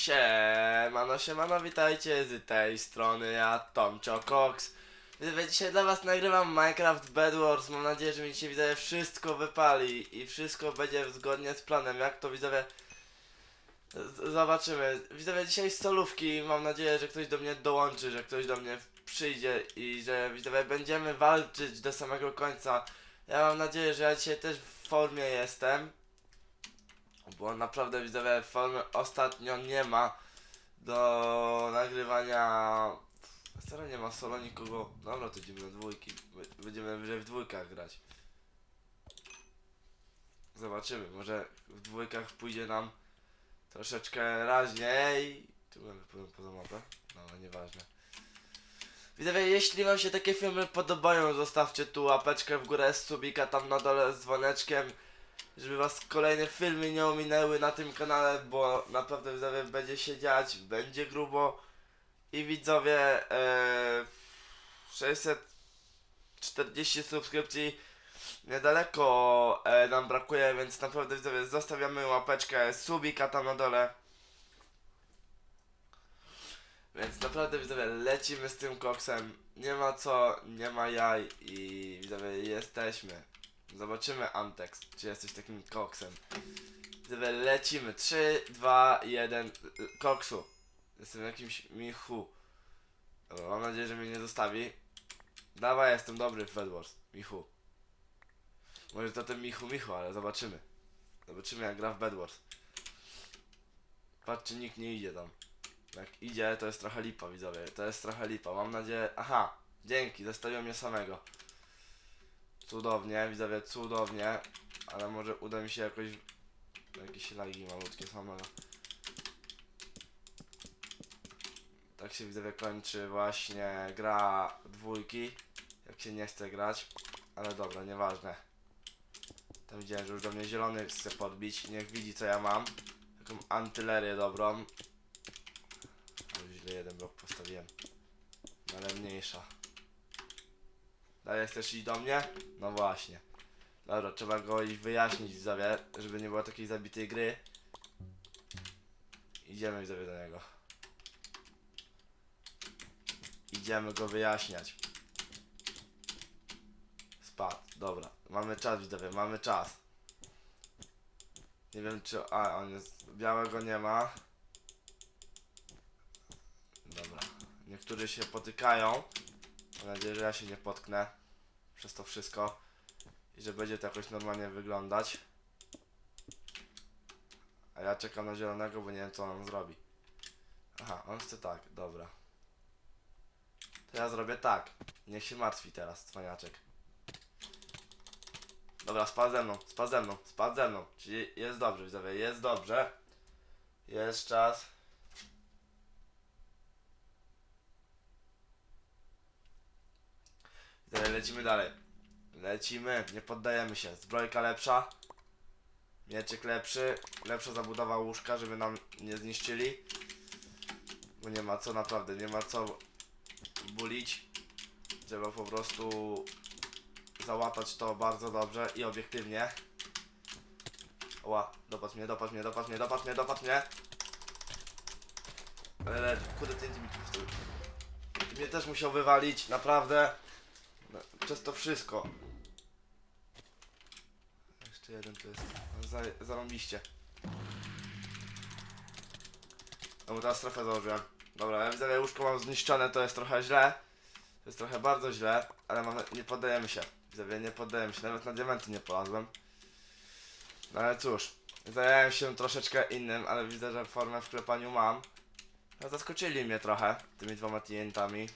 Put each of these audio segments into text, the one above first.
Siemano, siemano, witajcie z tej strony, ja Tomcio Cox. Dzisiaj dla was nagrywam Minecraft Bed Wars, mam nadzieję, że mi widzowie wszystko wypali i wszystko będzie zgodnie z planem, jak to widzowie zobaczymy. Widzowie, dzisiaj solówki, mam nadzieję, że ktoś do mnie dołączy, że ktoś do mnie przyjdzie i że widzowie będziemy walczyć do samego końca. Ja mam nadzieję, że ja dzisiaj też w formie jestem. Bo naprawdę widzowie formy ostatnio nie ma do nagrywania. Stara nie ma solo nikogo. Dobra, to idziemy na dwójki. Będziemy wyżej w dwójkach grać. Zobaczymy, może w dwójkach pójdzie nam troszeczkę raźniej. Tu mamy po- poza mapę. No, nieważne. Widzowie, jeśli wam się takie filmy podobają, zostawcie tu łapeczkę w górę, subika tam na dole z dzwoneczkiem żeby was kolejne filmy nie ominęły na tym kanale, bo naprawdę widzowie będzie się dziać, będzie grubo i widzowie e, 640 subskrypcji niedaleko e, nam brakuje, więc naprawdę widzowie zostawiamy łapeczkę, subika tam na dole. Więc naprawdę widzowie lecimy z tym koksem, nie ma co, nie ma jaj i widzowie jesteśmy. Zobaczymy Antex, czy jesteś takim koksem. Lecimy. 3, 2, 1. Koksu. Jestem jakimś Michu. Dobra, mam nadzieję, że mnie nie zostawi. Dawaj, jestem dobry w Bed. Michu. Może to ten Michu Michu, ale zobaczymy. Zobaczymy jak gra w Bed Wars. Patrzcie, nikt nie idzie tam. Jak idzie, to jest trochę lipa, widzowie. To jest trochę lipa. Mam nadzieję... Aha! Dzięki, zostawiłem mnie samego. Cudownie, widzowie, cudownie. Ale może uda mi się jakoś... Jakieś lagi malutkie samego. Tak się widzowie kończy właśnie gra dwójki. Jak się nie chce grać. Ale dobra, nieważne. Tam widziałem, że już do mnie zielony chce podbić. Niech widzi co ja mam. Taką antylerię dobrą. Ale źle jeden blok postawiłem. No Ale mniejsza. Dalej chcesz iść do mnie? No właśnie. Dobra, trzeba go i wyjaśnić żeby nie było takiej zabitej gry. Idziemy widzowie do niego. Idziemy go wyjaśniać. Spadł, dobra. Mamy czas widzowie, mamy czas. Nie wiem czy... A, on jest... Białego nie ma. Dobra. Niektórzy się potykają. Mam nadzieję, że ja się nie potknę przez to wszystko i że będzie to jakoś normalnie wyglądać. A ja czekam na zielonego, bo nie wiem co on zrobi. Aha, on chce tak, dobra. To ja zrobię tak. Niech się martwi teraz, cwaniaczek. Dobra, spadł ze mną, spadł ze mną, spadł ze mną. Czyli jest dobrze, widzowie, jest dobrze. Jest czas. Lecimy dalej. Lecimy, nie poddajemy się. Zbrojka lepsza. Mieczyk lepszy. Lepsza zabudowa łóżka, żeby nam nie zniszczyli. Bo nie ma co, naprawdę, nie ma co bulić. Trzeba po prostu załatać to bardzo dobrze i obiektywnie. Ła, dopadł mnie, dopadł mnie, dopadł mnie, dopadł mnie, dopadł mnie. Ale, kurde, ty mi tu mnie też musiał wywalić, naprawdę. Przez to wszystko. Jeszcze jeden to jest. Za, zarąbiście. No teraz strefę założyłem. Dobra, ja widzę, że łóżko mam zniszczone, to jest trochę źle. To jest trochę bardzo źle, ale nie poddajemy się. Widzowie, nie poddajemy się, nawet na diamenty nie polazłem. No ale cóż, zająłem się troszeczkę innym, ale widzę, że formę w klepaniu mam. No, zaskoczyli mnie trochę tymi dwoma TNT-ami.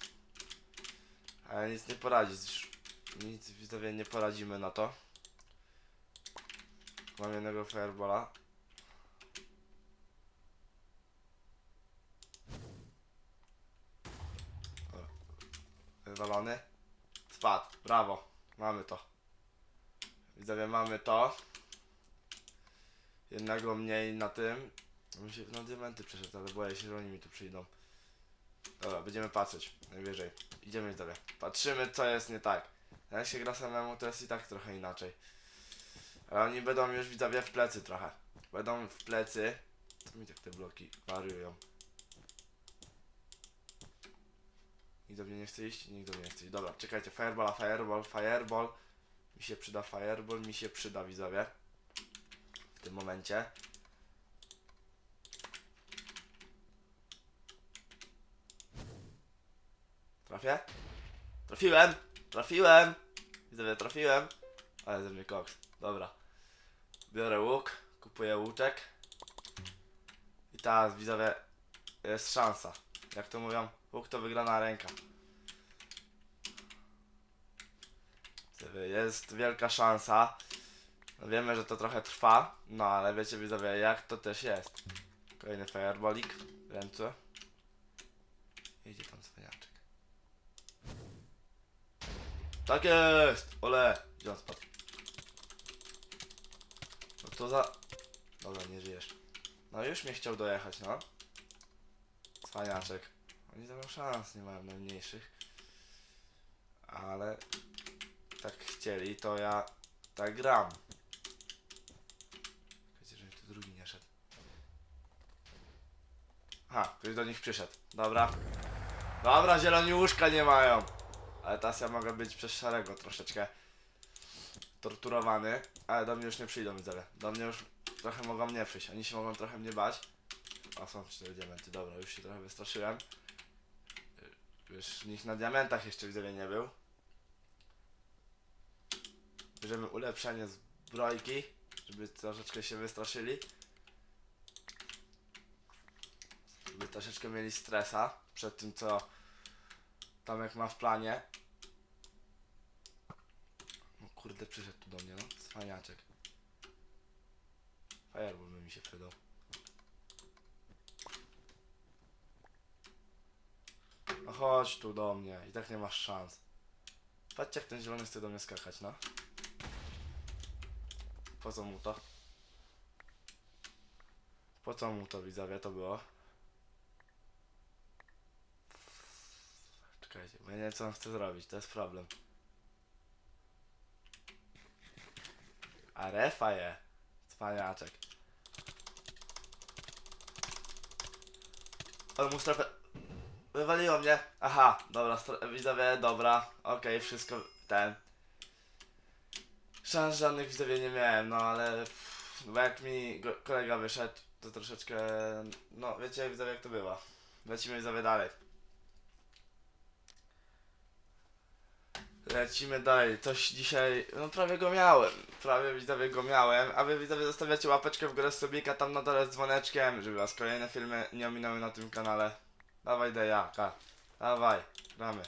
Ale nic nie poradzisz. Nic widzowie nie poradzimy na to. Mam jednego firebola. Wywalony. Spadł. Brawo. Mamy to. Widzowie mamy to. Jednego mniej na tym. Bym się na diamenty przeszedł, ale boję się, że oni mi tu przyjdą. Dobra, będziemy patrzeć. Najwyżej. Idziemy widzowie. Patrzymy co jest nie tak. Jak się gra samemu to jest i tak trochę inaczej. Ale oni będą już widzowie w plecy trochę. Będą w plecy. Co mi tak te bloki wariują? Nikt do mnie nie chce iść? Nikt do mnie nie chce iść. Dobra, czekajcie, fireball, fireball, fireball. Mi się przyda fireball, mi się przyda widzowie. W tym momencie. Trafię? Trafiłem! Trafiłem! Widzowie, trafiłem. Ale ze mnie koks. Dobra. Biorę łuk, kupuję łuczek. I teraz widzowie, jest szansa. Jak to mówią, łuk to wygrana ręka. Widzowie, Jest wielka szansa. No wiemy, że to trochę trwa, no ale wiecie widzowie, jak to też jest. Kolejny fireballik w ręce. Idzie tam cwaniaczek. Tak jest! Ole! Gdzie on spadł? No to za... Dobra, nie żyjesz. No już mnie chciał dojechać, no. Cwaniaczek. Oni tam szans nie mają najmniejszych. Ale... Tak chcieli, to ja... Tak gram. Wiecie, że mi tu drugi nie szedł. Ha, ktoś do nich przyszedł. Dobra. Dobra, zieloni łóżka nie mają. Ale teraz ja mogę być przez szarego troszeczkę torturowany, ale do mnie już nie przyjdą widzowie. Do mnie już trochę mogą nie przyjść. Oni się mogą trochę mnie bać. A są cztery diamenty, dobra, już się trochę wystraszyłem. Już nikt na diamentach jeszcze widzowie nie był. Bierzemy ulepszenie zbrojki, żeby troszeczkę się wystraszyli. Żeby troszeczkę mieli stresa przed tym co Tomek ma w planie. No kurde, przyszedł tu do mnie, no. Cwaniaczek. Fireball by mi się przydał. No chodź tu do mnie, i tak nie masz szans. Patrzcie jak ten zielony chce do mnie skakać, no. Po co mu to? Po co mu to widzowie to było? Czekajcie, bo ja nie wiem co on chce zrobić, to jest problem. A refa je. Cwaniaczek. Ale mu strefę... Wywaliło mnie. Aha, dobra, stre- widzowie, dobra. Okej, wszystko ten. Szans żadnych widzowie nie miałem, no ale... Bo jak mi kolega wyszedł, to troszeczkę... No, wiecie widzowie jak to bywa. Lecimy widzowie dalej. Lecimy dalej. Coś dzisiaj. No prawie go miałem. Prawie widzowie go miałem. A wy widzowie zostawiacie łapeczkę w górę subika tam na dole z dzwoneczkiem, żeby was kolejne filmy nie ominęły na tym kanale. Dawaj dejaka. Dawaj. Gramy.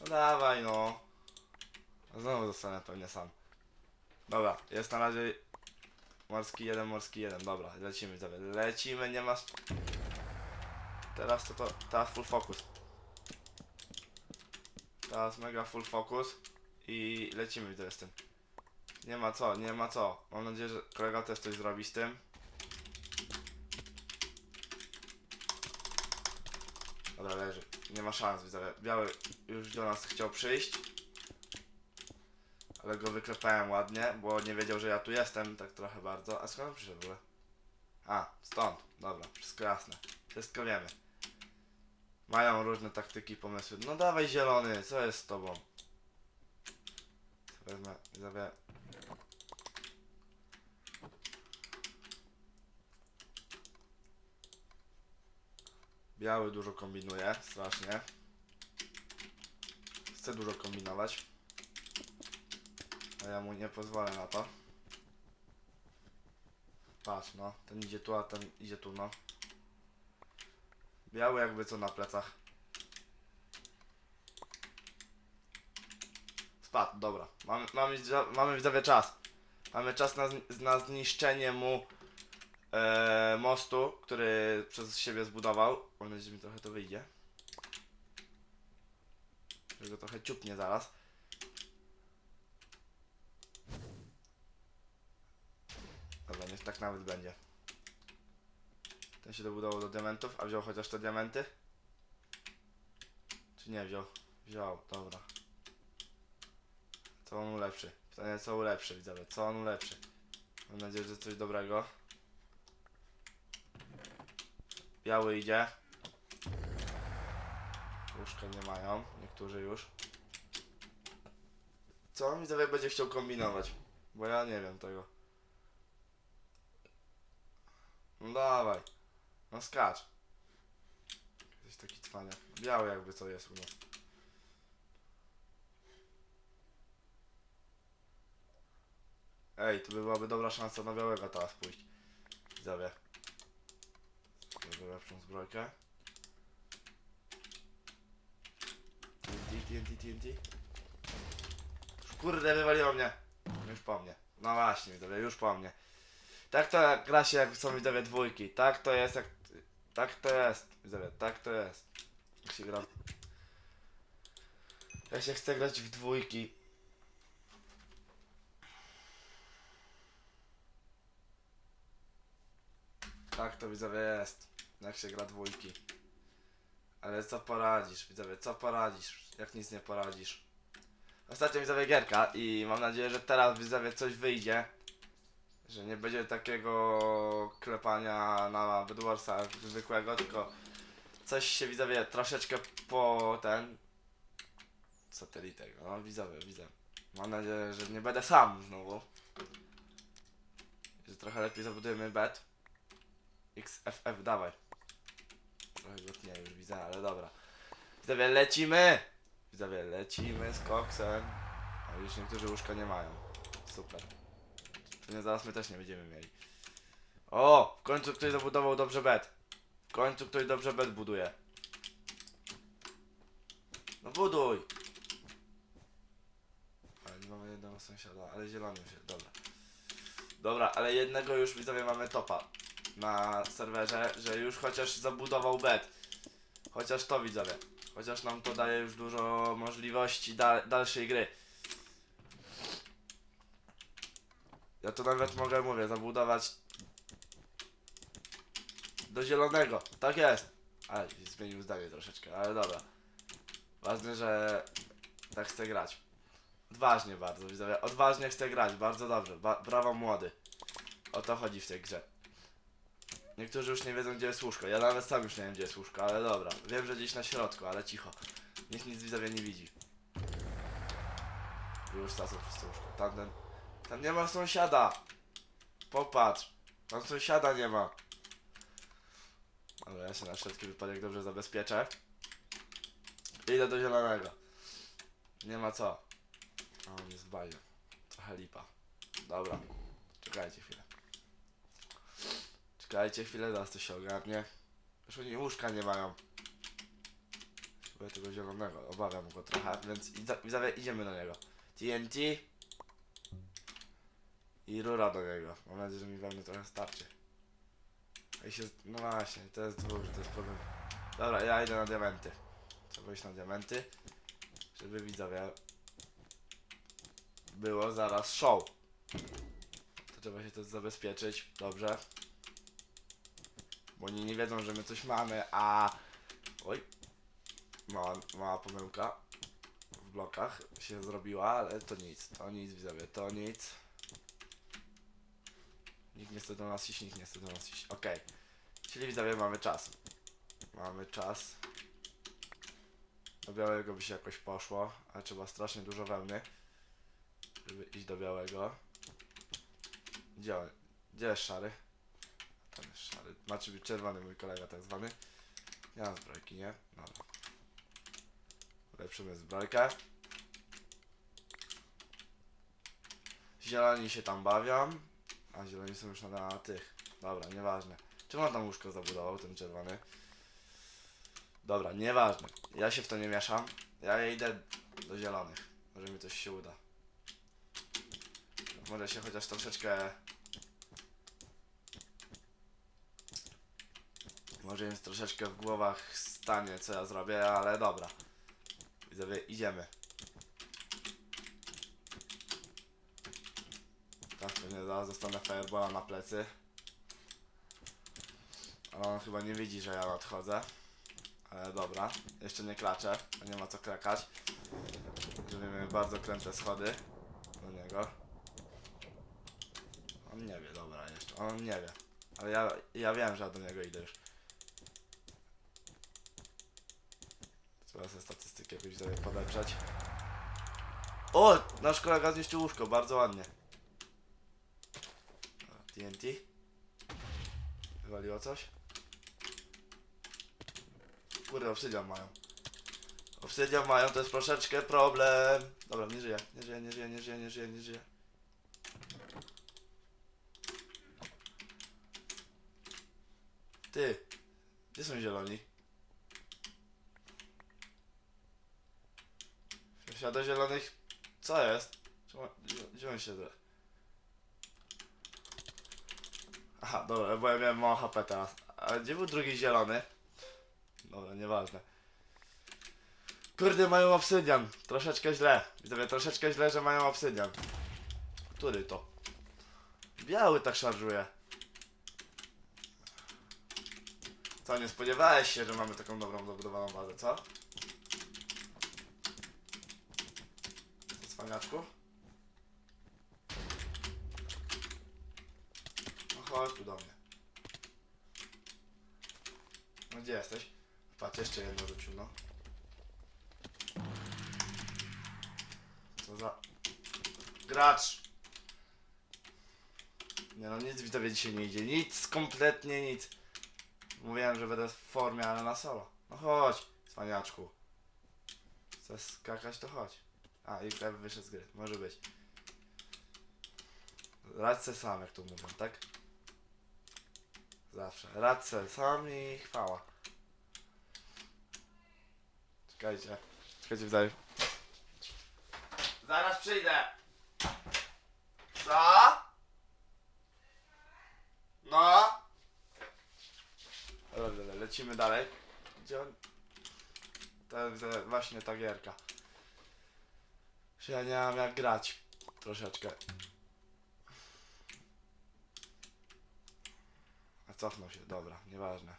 No dawaj no. Znowu zostanę pewnie sam. Dobra, jest na razie morski jeden, morski jeden. Dobra, lecimy widzowie. Lecimy, nie ma... Teraz to to... Teraz full focus. Teraz mega full focus i lecimy widzowie z tym. Nie ma co, nie ma co. Mam nadzieję, że kolega też coś zrobi z tym. Dobra, leży. Nie ma szans, widzowie. Biały już do nas chciał przyjść. Ale go wyklepałem ładnie, bo nie wiedział, że ja tu jestem, tak trochę bardzo. A skąd przyszedł w ogóle? A, stąd. Dobra, wszystko jasne. Wszystko wiemy. Mają różne taktyki, pomysły. No dawaj zielony, co jest z tobą? Wezmę, widzowie. Biały dużo kombinuje, strasznie. Chce dużo kombinować. A ja mu nie pozwolę na to. Patrz no, ten idzie tu, a ten idzie tu no. Biały jakby co na plecach. Spadł, dobra. Mamy, mamy, mamy widzowie czas. Mamy czas na, na zniszczenie mu e, mostu, który przez siebie zbudował. Mam nadzieję, że mi trochę to wyjdzie. Że go trochę ciupnie zaraz. Dobra, niech tak nawet będzie. Ten dobudował do diamentów, a wziął chociaż te diamenty? Czy nie wziął? Wziął, dobra. Co on ulepszy? Pytanie co ulepszy, widzowie, co on ulepszy? Mam nadzieję, że coś dobrego. Biały idzie. Łóżka nie mają, niektórzy już. Co on widzowie będzie chciał kombinować? Bo ja nie wiem tego. No dawaj. No skacz. Jesteś taki cwaniak. Biały jakby co jest u nas. Ej, to by byłaby dobra szansa na białego teraz pójść. Widzowie. Zrobię lepszą zbrojkę. TNT, TNT, TNT. Kurde, wywaliło mnie. Już po mnie. No właśnie, widzowie, już po mnie. Tak to gra się jak są widzowie dwójki. Tak to jest jak... Tak to jest, widzowie, tak to jest. Jak się gra... Ja się chcę grać w dwójki. Tak to widzowie jest. Jak się gra dwójki. Ale co poradzisz, widzowie, co poradzisz, jak nic nie poradzisz. Ostatnio widzowie gierka i mam nadzieję, że teraz widzowie coś wyjdzie. Że nie będzie takiego klepania na Bedwarsa zwykłego, tylko coś się widzowie troszeczkę po ten satelitego, no widzowie, widzę. Mam nadzieję, że nie będę sam znowu. Że trochę lepiej zabudujemy bet. XFF, dawaj. Trochę go tnie już widzę, ale dobra. Widzowie, lecimy! Widzowie, lecimy z koksem. A już niektórzy łóżka nie mają. Super. Pewnie zaraz my też nie będziemy mieli. O! W końcu ktoś zabudował dobrze bet. W końcu ktoś dobrze bet buduje. No buduj! Ale nie mamy jednego sąsiada, ale zielony jest, dobra. Dobra, ale jednego już widzowie mamy topa na serwerze, że już chociaż zabudował bet. Chociaż to widzowie. Chociaż nam to daje już dużo możliwości da dalszej gry. Ja to nawet mogę, mówię, zabudować do zielonego. Tak jest. Ale zmienił zdanie troszeczkę, ale dobra. Ważne, że tak chcę grać. Odważnie bardzo, widzowie. Odważnie chcę grać, bardzo dobrze. Ba brawo młody. O to chodzi w tej grze. Niektórzy już nie wiedzą gdzie jest łóżko. Ja nawet sam już nie wiem gdzie jest łóżko, ale dobra. Wiem, że gdzieś na środku, ale cicho. Niech nic widzowie nie widzi. Już stacą wszyscy łóżko. Tamten... Tam nie ma sąsiada! Popatrz! Tam sąsiada nie ma. Ale ja się na wszelki wypadek dobrze zabezpieczę. Idę do zielonego. Nie ma co. A on jest baju. Trochę lipa. Dobra. Czekajcie chwilę. Czekajcie chwilę, zaraz to się ogarnie. Już oni łóżka nie mają. Chyba tego zielonego, obawiam go trochę, więc idziemy do niego. TNT i rura do niego. Mam nadzieję, że mi we mnie trochę starczy. I się, no właśnie, to jest dwóch, to jest problem. Dobra, ja idę na diamenty. Trzeba iść na diamenty, żeby widzowie było zaraz show. To trzeba się też zabezpieczyć, dobrze. Bo oni nie wiedzą, że my coś mamy, a... Oj. Mała, mała pomyłka. W blokach się zrobiła, ale to nic. To nic, widzowie, to nic. Nikt nie chce do nas iść, nikt nie chce do nas iść. Okej. Czyli widzowie mamy czas. Mamy czas. Do białego by się jakoś poszło, ale trzeba strasznie dużo wełny, żeby iść do białego. Gdzie on? Gdzie jest szary? Tam jest szary. Znaczy być czerwony mój kolega tak zwany. Nie mam zbrojki, nie? Dobra. Ulepszymy zbrojkę. Zieloni się tam bawią. A zieloni są już na, na tych. Dobra, nieważne. Czemu on tam łóżko zabudował, ten czerwony? Dobra, nieważne. Ja się w to nie mieszam. Ja idę do zielonych. Może mi coś się uda. Może się chociaż troszeczkę Może jest troszeczkę w głowach stanie, co ja zrobię, ale dobra. Widzowie, idziemy. Pewnie zaraz dostanę fireballa na plecy. Ale on chyba nie widzi, że ja nadchodzę. Ale dobra, jeszcze nie klaczę, bo nie ma co krakać. Zrobimy bardzo kręte schody do niego. On nie wie, dobra, jeszcze. On nie wie. Ale ja, ja wiem, że ja do niego idę już. Trzeba sobie statystykę jakoś sobie podeprzeć. O! Nasz kolega zniszczył łóżko, bardzo ładnie. TNT. Wywaliło coś? Kurde, obsydian mają. Obsydian mają, to jest troszeczkę problem. Dobra, nie żyje, nie żyje, nie żyje, nie żyje, nie żyje, nie żyje. Ty, gdzie są zieloni? Świata zielonych, co jest? Czemu, gdzie- on się zre? Aha, dobra, bo ja miałem mało HP teraz. A gdzie był drugi zielony? Dobra, nieważne. Kurde, mają obsydian. Troszeczkę źle. Widzowie, troszeczkę źle, że mają obsydian. Który to? Biały tak szarżuje. Co, nie spodziewałeś się, że mamy taką dobrą, zabudowaną bazę, co? Cwaniaczku? Chodź tu do mnie. No gdzie jesteś? Patrz, jeszcze jedno rzucił, no. Co za... Gracz! Nie no, nic widzowie dzisiaj nie idzie. Nic, kompletnie nic. Mówiłem, że będę w formie, ale na solo. No chodź, cwaniaczku. Chcesz skakać, to chodź. A, i chleb wyszedł z gry. Może być. Radź se sam, jak to mówią, tak? Zawsze. Radź se sam i chwała. Czekajcie. Czekajcie, wydaje. Zaraz przyjdę. Co? No? Dobra, dobra, lecimy dalej. Gdzie on? To jest e, właśnie ta gierka. Że ja nie mam jak grać. Troszeczkę. Cofnął się, dobra, nieważne.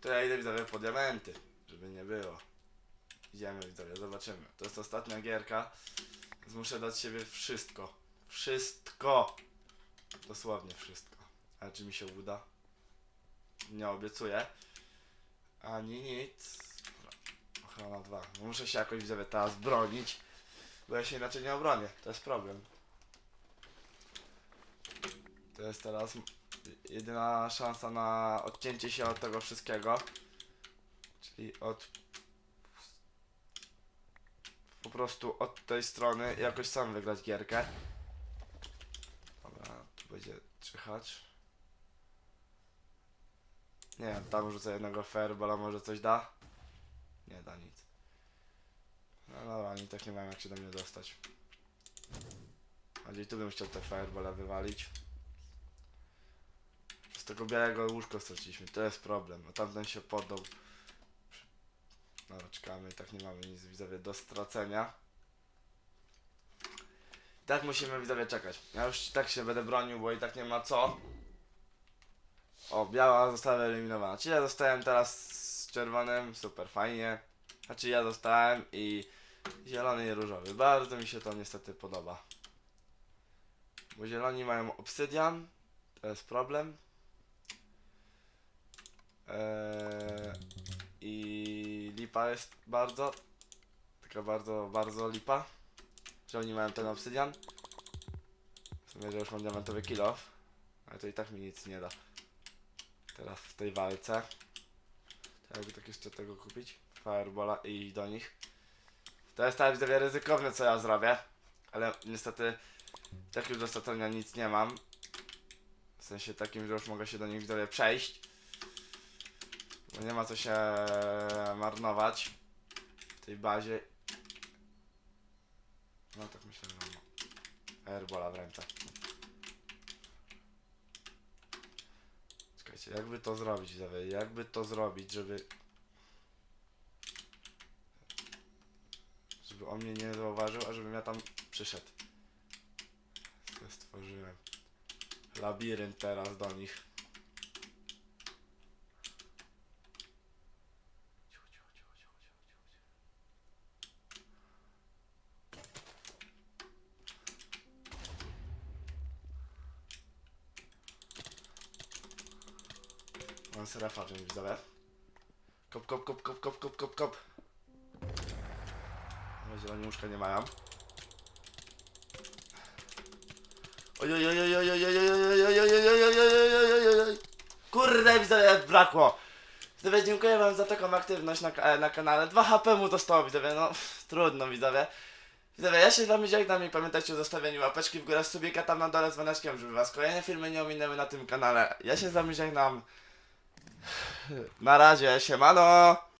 To ja idę widzowie po diamenty, żeby nie było. Idziemy widzowie, zobaczymy. To jest ostatnia gierka, więc muszę dać siebie wszystko. Wszystko! Dosłownie wszystko. Ale czy mi się uda? Nie obiecuję. Ani nic. Ochrona 2. Muszę się jakoś widzowie teraz bronić, bo ja się inaczej nie obronię. To jest problem. To jest teraz jedyna szansa na odcięcie się od tego wszystkiego. Czyli od po prostu od tej strony jakoś sam wygrać gierkę. Dobra, tu będzie czyhacz. Nie wiem, tam rzucę jednego fairbola, może coś da? Nie da nic. No dobra, oni tak nie mają jak się do mnie dostać. Bardziej tu bym chciał te firebola wywalić. Z tego białego łóżko straciliśmy, to jest problem. No tamten się poddał. Dobra, czekamy, tak nie mamy nic widzowie do stracenia. Tak musimy widzowie czekać. Ja już tak się będę bronił, bo i tak nie ma co. O, biała została wyeliminowana. Czyli ja zostałem teraz z czerwonym, super fajnie. Znaczy ja zostałem i zielony i różowy. Bardzo mi się to niestety podoba. Bo zieloni mają obsydian, to jest problem. Eee, I lipa jest bardzo, taka bardzo, bardzo lipa, że oni mają ten obsydian. W sumie, że już mam diamentowy kill off, ale to i tak mi nic nie da. Teraz w tej walce. To jakby tak jeszcze tego kupić? Firebola i iść do nich. To jest tak widzowie ryzykowne co ja zrobię. Ale niestety tak już do nic nie mam. W sensie takim, że już mogę się do nich widzowie przejść. Bo nie ma co się marnować w tej bazie. No tak myślę, że mam Airbola w ręce. Czekajcie, jakby to zrobić, widzowie? Jakby to zrobić, żeby... Żeby on mnie nie zauważył, a żebym ja tam przyszedł. Co stworzyłem? Labirynt teraz do nich. Mam serafa, że mi widzowie. Kop, kop, kop, kop, kop, kop, kop, kop. No, zieloni łóżka nie mają. Kurde, widzowie, brakło. Widzowie, dziękuję wam za taką aktywność na, na kanale. 2 HP mu dostało, widzowie, no trudno, widzowie. Widzowie, ja się z wami żegnam i pamiętajcie o zostawieniu łapeczki w górę, subika tam na dole z dzwoneczkiem, żeby was kolejne filmy nie ominęły na tym kanale. Ja się z wami żegnam. Na razie, siemano!